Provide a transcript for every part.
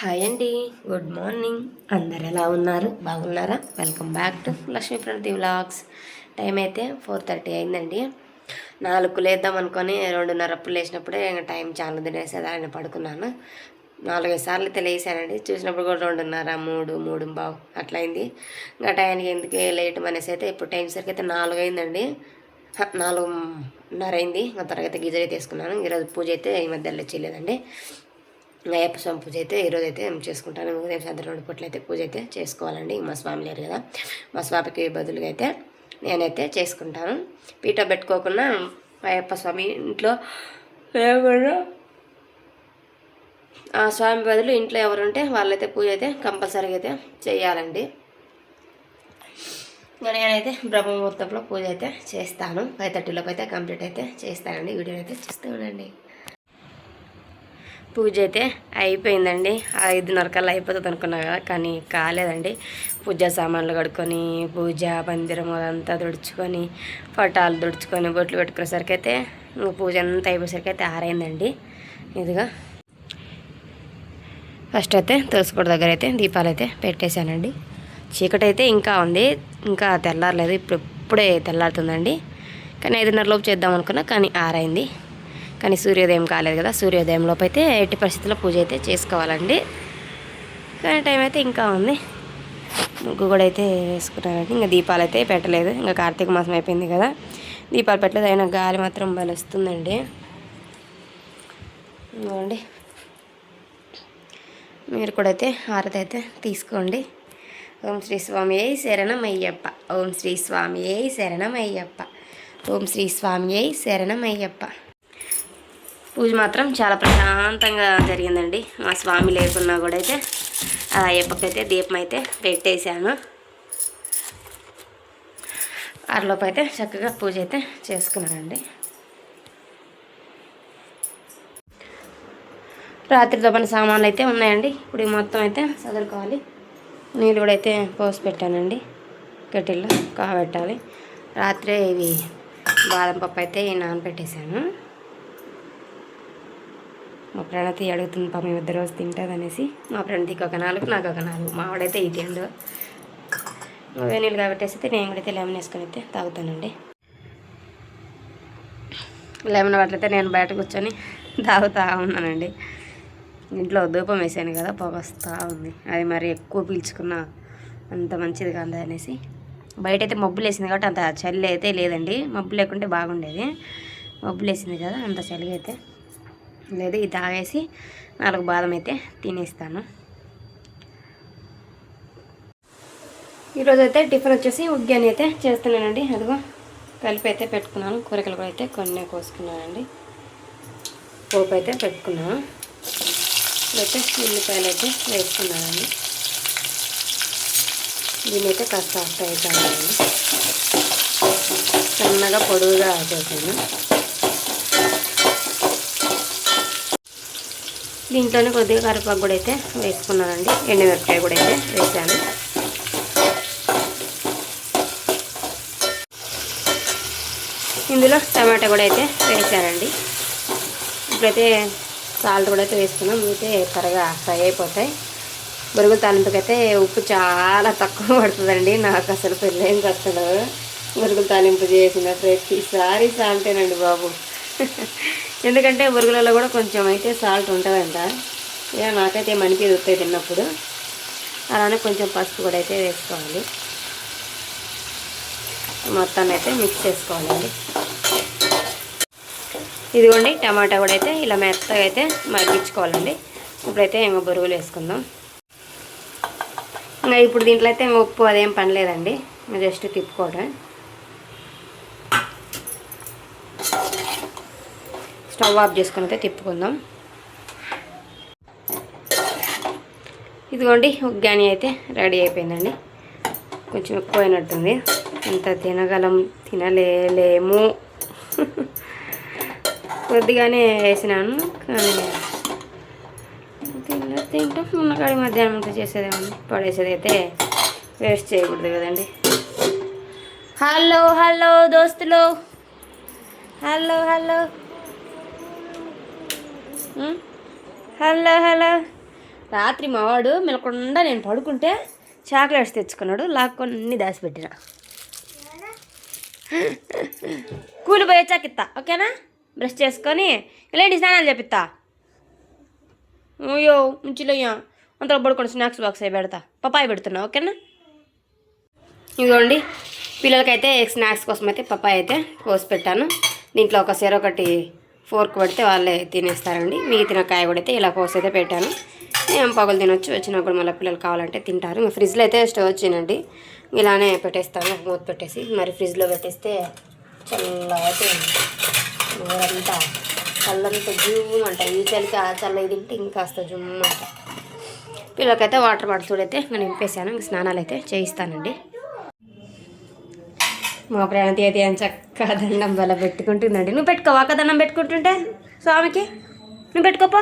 Hi అండి good morning. అందరు ఎలా ఉన్నారు? బాగున్నారా? Welcome back to Lakshmi Pranathi vlogs. Time అయితే ఫోర్ థర్టీ అయిందండి. నాలుగు లేద్దాం అనుకొని రెండున్నర అప్పుడు లేచినప్పుడే ఇంకా టైం చాలా తినేసేదాన్ని పడుకున్నాను. నాలుగైదు సార్లు అయితే లేసానండి చూసినప్పుడు కూడా రెండున్నర మూడు మూడు బావు అట్లయింది. ఇంకా టైంకి ఎందుకు లేట్ అనేసి అయితే ఇప్పుడు టైం సరికి అయితే నాలుగు అయిందండి. నాలుగున్నర అయింది. ఇంకా త్వరగా అయితే గిజర్ అయితే వేసుకున్నాను. ఈరోజు పూజ అయితే ఈ మధ్యలో చేయలేదండి. అయ్యప్ప స్వామి పూజ అయితే ఈరోజు అయితే చేసుకుంటాను. ఉదయం సాయంత్రం రెండు పూటలు అయితే పూజ అయితే చేసుకోవాలండి. మా స్వామి లేరు కదా. మా స్వామికి బదులుగా అయితే నేనైతే చేసుకుంటాను. పీట పెట్టుకోకుండా అయ్యప్ప స్వామి ఇంట్లో లేకుండా ఆ స్వామి బదులు ఇంట్లో ఎవరు ఉంటే వాళ్ళైతే పూజ అయితే కంపల్సరీగా అయితే చేయాలండి. నేనైతే బ్రహ్మముహూర్తంలో పూజ అయితే చేస్తాను. ఫైవ్ థర్టీలోకి అయితే కంప్లీట్ అయితే చేస్తానండి. వీడియో అయితే చూస్తూ ఉండండి. పూజ అయితే అయిపోయిందండి. ఐదున్నర కల్లా అయిపోతుంది అనుకున్నా కదా కానీ కాలేదండి. పూజ సామాన్లు కడుక్కొని పూజ మందిరం అదంతా తుడుచుకొని పటాలు తుడుచుకొని బొట్లు పెట్టుకునేసరికి అయితే పూజ అంతా అయిపోయేసరికి అయితే ఆరైందండి. ఇదిగా. ఫస్ట్ అయితే తులసికోట దగ్గర అయితే దీపాలు అయితే పెట్టేశానండి. చీకటి అయితే ఇంకా ఉంది. ఇంకా తెల్లారలేదు. ఇప్పుడు ఇప్పుడే తెల్లారుతుందండి. కానీ ఐదున్నర లోపు చేద్దాం అనుకున్నా కానీ ఆరైంది. కానీ సూర్యోదయం కాలేదు కదా సూర్యోదయం లోపు అయితే ఎట్టి పరిస్థితుల్లో పూజ అయితే చేసుకోవాలండి. కానీ టైం అయితే ఇంకా ఉంది. ముగ్గు కూడా అయితే వేసుకున్నానండి. ఇంకా దీపాలు అయితే పెట్టలేదు. ఇంకా కార్తీక మాసం అయిపోయింది కదా. దీపాలు పెట్టలేదు అయినా గాలి మాత్రం బలుస్తుందండి. ఇదిగోండి. మీరు కూడా అయితే హారతి అయితే తీసుకోండి. ఓం శ్రీ స్వామి అయి శరణమయ్యప్ప. ఓం శ్రీ స్వామి అయి శరణమయ్యప్ప. ఓం శ్రీ స్వామి అయి శరణమయ్యప్ప. పూజ మాత్రం చాలా ప్రశాంతంగా జరిగిందండి. మా స్వామి లేకున్నా కూడా అయితే ఆ అయ్యప్పకైతే దీపం అయితే పెట్టేశాను. అరలోపు అయితే చక్కగా పూజ అయితే చేసుకున్నానండి. రాత్రితో దొబ్బన సామాన్లు అయితే ఉన్నాయండి. ఇప్పుడు మొత్తం అయితే చదువుకోవాలి నీళ్ళు కూడా అయితే పోసి పెట్టానండి. గట్టిల్లో కాగబెట్టాలి రాత్రి ఇవి బాదం పప్పు అయితే నానబెట్టేశాను. మా ప్రణతి అడుగుతుంది పాప మేము ఇద్దరు రోజు తింటుంది అనేసి మా ప్రణతికి ఒక నాలుగు నాకు ఒక నాలుగు మా వాడైతే ఈ తిండు. వేడి నీళ్ళు కాబట్టేసి నేను కూడా అయితే లెమన్ వేసుకొని అయితే తాగుతానండి. లెమన్ పట్లయితే నేను బయట కూర్చొని తాగుతా ఉన్నానండి. ఇంట్లో ధూపం వేసాను కదా పొగ వస్తూ ఉంది. అది మరి ఎక్కువ పీల్చుకున్న అంత మంచిది కాదు అనేసి. బయట అయితే మబ్బులు వేసింది కాబట్టి అంత చలి అయితే లేదండి. మబ్బు లేకుంటే బాగుండేది. మబ్బులు వేసింది కదా అంత చలి అయితే. లేదు ఇది తాగేసి నాలుగు బాదం అయితే తినేస్తాను. ఈరోజు అయితే టిఫిన్ వచ్చేసి ఉగ్గాని అయితే చేస్తున్నానండి. అదిగో కలిపి అయితే పెట్టుకున్నాను. కూరగాయలు కూడా అయితే కొన్ని కోసుకున్నానండి. పోపు అయితే పెట్టుకున్నాను. అయితే ఉల్లిపాయలు అయితే వేసుకున్నానండి. దీని అయితే కాస్త ఫ్రై అవుతానండి సన్నగా పొడుగుగా చేశాను దీంట్లోనే కొద్దిగా కరివేపాకు కూడా అయితే వేసుకున్నానండి. ఎండుమిరపకాయ కూడా అయితే వేసాను. ఇందులో టమాటా కూడా అయితే వేసానండి. ఇప్పుడైతే సాల్ట్ కూడా అయితే వేసుకున్నాం. అయితే త్వరగా ఫ్రై అయిపోతాయి. బొరుగు తాలింపుకైతే ఉప్పు చాలా తక్కువ పడుతుందండి. నాకు అసలు పెళ్ళేం కష్టం బొరుగుల తాలింపు చేసిన ప్రతిసారి సాల్టేనండి బాబు. ఎందుకంటే బొరుగులలో కూడా కొంచెం అయితే సాల్ట్ ఉంటుందంట. ఇక నాకైతే మనిపి వస్తాయి తిన్నప్పుడు. అలానే కొంచెం పసుపు కూడా అయితే వేసుకోవాలి. మొత్తాన్ని అయితే మిక్స్ చేసుకోవాలండి ఇదిగోండి టమాటా కూడా అయితే ఇలా మెత్తగా అయితే మగ్గించుకోవాలండి ఇప్పుడైతే ఇంకా బొరుగులు వేసుకుందాం. ఇంకా ఇప్పుడు దీంట్లో అయితే ఉప్పు అదేం పని లేదండి జస్ట్ తిప్పుకోవడం స్టవ్ ఆఫ్ చేసుకుని అయితే తిప్పుకుందాం. ఇదిగోండి ఉగ్గాని అయితే రెడీ అయిపోయిందండి. కొంచెం ఎక్కువైనట్టుంది. ఎంత తినగలం తినలేము కొద్దిగానే వేసినాను కానీ తిన్న తింటాం. ఉన్నకాడి మధ్యాహ్నం అంతా చేసేదేమో పడేసేది అయితే వేస్ట్ చేయకూడదు కదండి. హలో హలో దోస్తులు. Hello hello. Hello hello. రాత్రి మావాడు మెలకుండా నేను పడుకుంటే చాక్లెట్స్ తెచ్చుకున్నాడు లాక్కొని అన్ని దాచిపెట్టిన కూలిపోయే చాకిత్తా ఓకేనా? బ్రష్ చేసుకొని ఇలాంటి స్నానాలు చెప్పిస్తా అయ్యో ఉంచిలోయ్యా అంతలో పడుకోండి స్నాక్స్ బాక్స్ అయి పెడతా. పపాయి పెడుతున్నా ఓకేనా? ఇదిగోండి పిల్లలకైతే స్నాక్స్ కోసం అయితే పపాయి అయితే కోసి పెట్టాను. దీంట్లో ఒక సెర ఒకటి ఫోర్క్ పడితే వాళ్ళే తినేస్తారండి. మిగతా కాయ కూడా అయితే ఇలా కోసి అయితే పెట్టాను. ఏం పగలు తినొచ్చు వచ్చినప్పుడు మళ్ళీ పిల్లలు కావాలంటే తింటారు. ఇంకా ఫ్రిడ్జ్లో అయితే స్టోర్ చేయనండి ఇలానే పెట్టేస్తాను మూత పెట్టేసి. మరి ఫ్రిడ్జ్లో పెట్టేస్తే చల్లగా అయితే ఊరంతా చల్లంతా జుమ్ అంట. ఈ చలికి ఆ చల్ల తింటే ఇంకాస్త జుమ్ము అంట. పిల్లలకైతే వాటర్ బాటిల్ చూడైతే నేను నింపేసాను ఇంక స్నానాలు అయితే చేయిస్తానండి. మా ప్రణతి అయితే ఏం చక్కగా దండం బల పెట్టుకుంటుందండి. నువ్వు పెట్టుకోవా? దండం పెట్టుకుంటుంటే? స్వామికి? నువ్వు పెట్టుకోపా.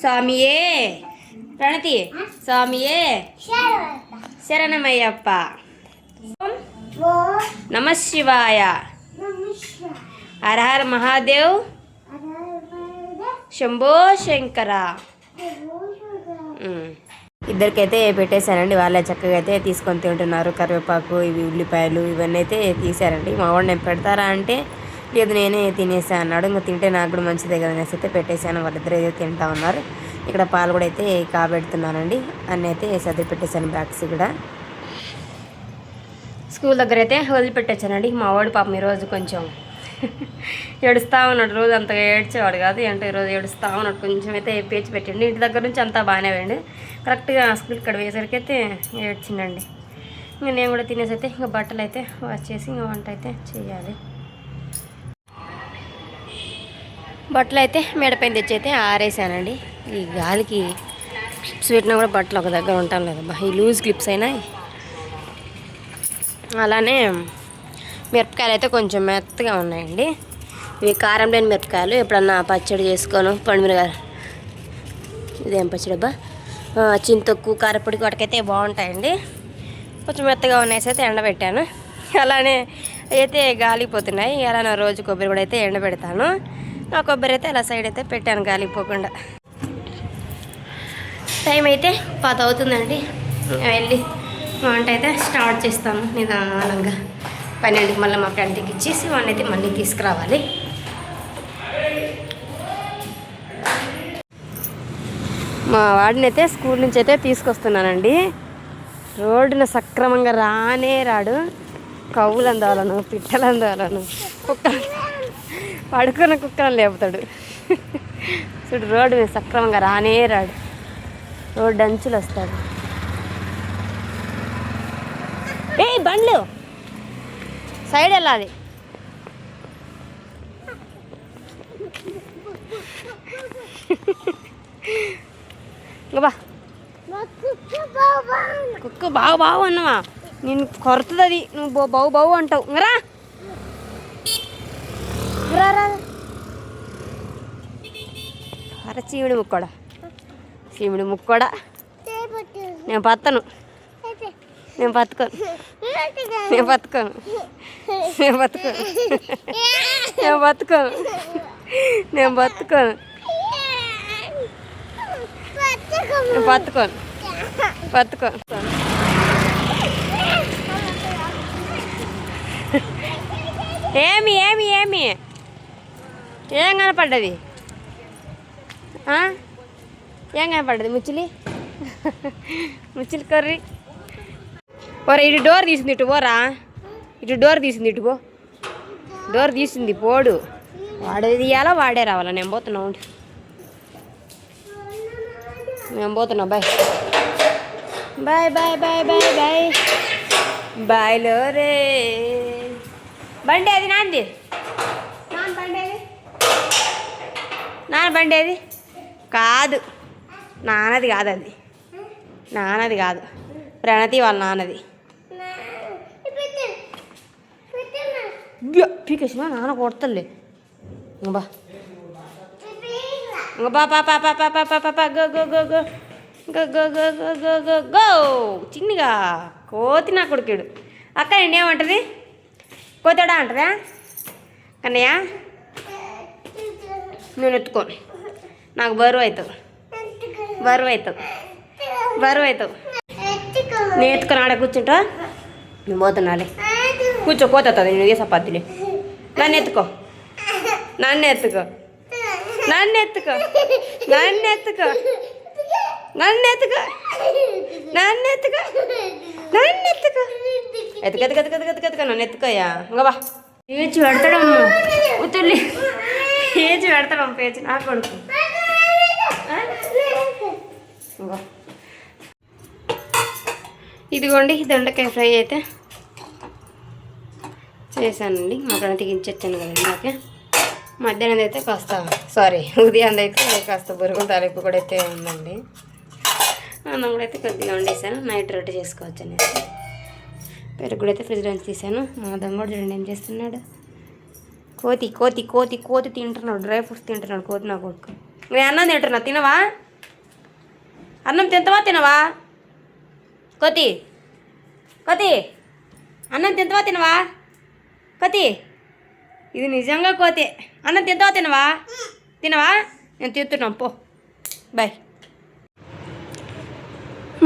స్వామియే. ప్రణతి స్వామియే. శరణమయ్యప్ప. నమ శివాయ. హర హర మహాదేవ్. శంభో శంకర. ఇద్దరికైతే పెట్టేశానండి వాళ్ళే చక్కగా అయితే తీసుకొని తింటున్నారు. కరివేపాకు ఇవి ఉల్లిపాయలు ఇవన్నీ అయితే తీసారండి మా వాడు నేను పెడతారా అంటే లేదు నేనే తినేసా అన్నాడు. ఇంకా తింటే నాకు కూడా మంచిదే కదా అనేసి అయితే పెట్టేశాను. వాళ్ళిద్దరు అయితే తింటా ఉన్నారు. ఇక్కడ పాలు కూడా అయితే కాబెడుతున్నానండి అన్నీ అయితే సర్ది పెట్టేశాను బ్యాగ్స్ కూడా. స్కూల్ దగ్గర అయితే వదిలిపెట్టేశానండి. మా వాడు పాపం ఈరోజు కొంచెం ఏడుస్తా ఉన్నాడు రోజు అంతగా ఏడ్చేవాడు కాదు. అంటే ఈరోజు ఏడుస్తూ ఉన్నాడు కొంచెం అయితే పేచి పెట్టండి. ఇంటి దగ్గర నుంచి అంతా బాగానే వేయండి కరెక్ట్గా స్కూల్ ఇక్కడ వేసరికి అయితే ఏడ్చిండండి. ఇంకా నేను కూడా తినేసి అయితే ఇంకా బట్టలు అయితే వాష్ చేసి ఇంకా వంట అయితే చేయాలి. బట్టలు అయితే మేడపైన తెచ్చి అయితే ఆరేసానండి. ఈ గాలికి క్లిప్స్ పెట్టినా కూడా బట్టలు ఒక దగ్గర ఉంటాం లేదమ్మా ఈ లూజ్ క్లిప్స్ అయినా అలానే మిరపకాయలు అయితే కొంచెం మెత్తగా ఉన్నాయండి. ఇవి కారం లేని మిరపకాయలు. ఎప్పుడన్నా పచ్చడి చేసుకోను. పండుమిరగాయలు ఇదేం పచ్చడి అబ్బా? చింతొక్కు కారపొడి వాటికైతే బాగుంటాయండి. కొంచెం మెత్తగా ఉన్నాయి అయితే ఎండబెట్టాను. అలానే అయితే గాలిపోతున్నాయి అలానే రోజు కొబ్బరి కూడా అయితే ఎండబెడతాను. ఆ కొబ్బరి అయితే అలా సైడ్ అయితే పెట్టాను గాలిపోకుండా టైం అయితే పది అవుతుందండి వెళ్ళి వంట అయితే స్టార్ట్ చేస్తాను నిదానంగా. పన్నెండుకి మళ్ళీ మా ఫ్రెండ్కి ఇచ్చేసి వాడిని అయితే మళ్ళీ తీసుకురావాలి. మా వాడిని అయితే స్కూల్ నుంచి అయితే తీసుకొస్తున్నానండి. రోడ్డున సక్రమంగా రానే రాడు. కవ్వులు అందవాలను పిట్టలు అందవాలను కుక్క పడుకున్న కుక్కలను లేపుతాడు. చూడు రోడ్డు మీద సక్రమంగా రానే రాడు. రోడ్డు అంచులు వస్తాడు. ఏ బండ్లు! సైడ్ వెళ్ళాలి. బా. కుక్క బావు బావు అన్నవా. నేను కొరతది అది నువ్వు బావు బావు అంటావు. రా. అరే చీమిడి ముక్కోడా. చీమిడి ముక్కోడా. నేను పత్తను. నేను బతుకోను. నేను బతుకోను. నేను బతుకోను. నేను బతుకోను. నేను బతుకోను. నేను బతుకోను. బతుకోను. ఏమి ఏమి ఏమి? ఏం కనపడ్డది? ఏం కనపడ్డది ముచ్చిలి? ముచ్చిలి కర్రీ? ఓరా ఇటు డోర్ తీసింది ఇటు పోరా. ఇటు డోర్ తీసింది ఇటు పో. డోర్ తీసింది పోడు. వాడే తీయాలా వాడే రావాలా? నేను పోతున్నా ఉండు. నేను పోతున్నా bye. Bye bye bye bye bye. బాయ్లో రే. బండి అది నాంది నాన్న బండి అది నాన్న బండి అది కాదు. నాన్నది కాదు అది. నాన్నది కాదు. ప్రణతి వాళ్ళ నాన్నది. పీకేసిన నాన్న కొడతలే బా బా పా పా పా పా పా పా పా go go go go go go go go go go go చిన్నగా కోతి నా కొడుకుడు అక్క నేను ఏమంటది కోతాడా అంటదా కన్నయ్య నేను ఎత్తుకోను నాకు బరువు అవుతుంది బరువు అవుతుంది బరువు అవుతావు నేను ఎత్తుకొని ఆడ కూర్చుంటా నువ్వు పోతున్నాలే కూర్చో పోతుంది నువ్వు ఏ సపాతిలే నన్ను ఎత్తుకో. నన్ను ఎత్తుకో. నన్ను ఎత్తుకో. నన్ను ఎత్తుకో. నన్ను ఎత్తుకో. నన్ను ఎత్తుకో. నన్ను ఎత్తుకో. ఎత్తుక ఎత్తుక ఎత్తుక ఎత్తుక ఎత్తుక నన్ను ఎత్తుకోయా ఇంకా బా. పేచి పెడతాడమ్మా ఉతుర్లి పేచి పెడతాడమ్మ పేచి నా కొడుకు. ఇదిగోండి దొండకాయ ఫ్రై అయితే. చేశానండి. మా ప్రణతికి ఇచ్చాను కదా ఇందాక. మధ్యాహ్నం అయితే కాస్త సారీ ఉదయం అయితే కాస్త బురుగు తాలింపు కూడా అయితే ఉందండి. అన్నం కూడా అయితే కొద్దిగా వండేసాను నైట్ రొట్టె చేసుకోవచ్చు అనేసి. పెరుగు కూడా అయితే ఫ్రిడ్జ్లో నుంచి తీసాను మా దమ్ముడు చూడండి ఏం చేస్తున్నాడు. కోతి కోతి కోతి కోతి తింటున్నాడు. డ్రై ఫ్రూట్స్ తింటున్నాడు కోతి నా కొడుకు. నేను అన్నం తింటున్నా తినవా? అన్నం తింతవా తినవా? కోతి కోతి అన్నం తింతవా తినవా? కోతి ఇది నిజంగా కోతి. అన్నం తింటావా తినవా? తినవా? నేను తింటున్నాం పో. బాయ్.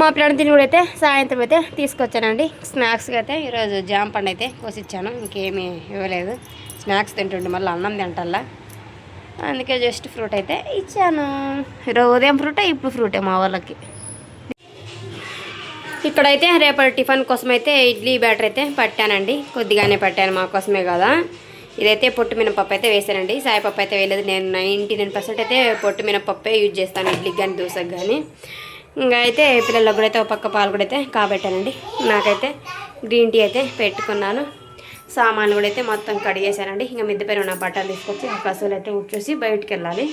మా ఫ్రెండ్ తిని కూడా అయితే సాయంత్రం అయితే తీసుకొచ్చానండి. స్నాక్స్కి అయితే ఈరోజు జామ పండు అయితే కోసిచ్చాను. ఇంకేమీ ఇవ్వలేదు. స్నాక్స్ తింటుండే మళ్ళీ అన్నం తింటల్లా. అందుకే జస్ట్ ఫ్రూట్ అయితే ఇచ్చాను. ఈరోజు ఉదయం ఫ్రూటే ఇప్పుడు ఫ్రూటే మా వాళ్ళకి. ఇక్కడైతే రేపటి టిఫిన్ కోసం అయితే ఇడ్లీ బ్యాటర్ అయితే పట్టానండి. కొద్దిగానే పట్టాను మా కోసమే కదా. ఇదైతే పొట్టు మినపప్పు అయితే వేసానండి. సాయిపప్పు అయితే వేయలేదు. నేను నైంటీ నైన్ పర్సెంట్ అయితే పొట్టు మినపప్పే యూజ్ చేస్తాను ఇడ్లీకి కానీ దోశకు కానీ ఇంకా అయితే పిల్లలకు కూడా అయితే ఒక పక్క పాలు కూడా అయితే కాబెట్టానండి. నాకైతే గ్రీన్ టీ అయితే పెట్టుకున్నాను. సామాన్లు కూడా అయితే మొత్తం కడిగేశానండి. ఇంకా మిద్దె పైన ఉన్న బట్టలు తీసుకొచ్చి ఆ కసువులు అయితే ఉచ్చేసి బయటికి వెళ్ళాలి.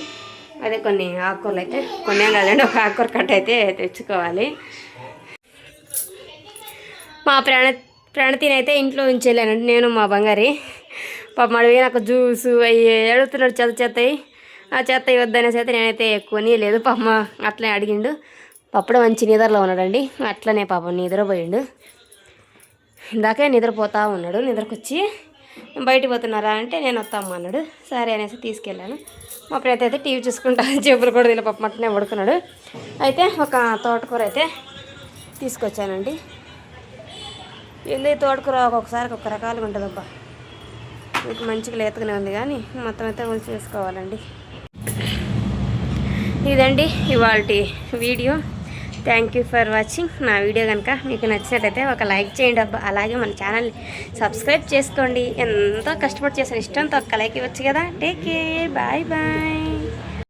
అదే కొన్ని ఆకుకూరలు అయితే కొన్ని ఏం కాదండి ఒక ఆకుకూర కట్ట అయితే తెచ్చుకోవాలి. మా ప్రాణ ప్రణతినైతే అయితే ఇంట్లో ఉంచేలేనండి నేను మా బంగారి. పాప అడిగి నాకు జ్యూసు అవి అడుగుతున్నాడు చెత్త చెత్తయి ఆ చెత్త వద్దనేసి అయితే నేనైతే కొని లేదు పాప అట్లనే అడిగిండు. పప్పుడే మంచి నిద్రలో ఉన్నాడండి అట్లనే పాపం నిద్రపోయిండు. ఇందాకే నిద్రపోతా ఉన్నాడు నిద్రకొచ్చి బయటికి పోతున్నారా అంటే నేను వస్తాము అన్నాడు. సరే అనేసి తీసుకెళ్ళాను. మా ప్రేత అయితే టీవీ చూసుకుంటా చెప్పులు కూడా ఇలా పాపం అట్లనే పడుకున్నాడు. అయితే ఒక తోటకూర అయితే తీసుకొచ్చానండి. ఏంది తోడుకురా ఒక్కొక్కసారి ఒక్కొక్క రకాలుగా ఉంటుంది అబ్బా మంచిగా లేతగానే ఉంది కానీ మొత్తం అయితే కొంచెం చేసుకోవాలండి ఇదండి ఇవాళ video. Thank you for watching నా వీడియో కనుక మీకు నచ్చినట్లయితే ఒక లైక్ చేయండి అబ్బా. అలాగే మన ఛానల్ని సబ్స్క్రైబ్ చేసుకోండి. ఎంతో కష్టపడి చేశాను ఇష్టంతో ఒక్క లైక్ ఇవ్వచ్చు కదా. Take care bye bye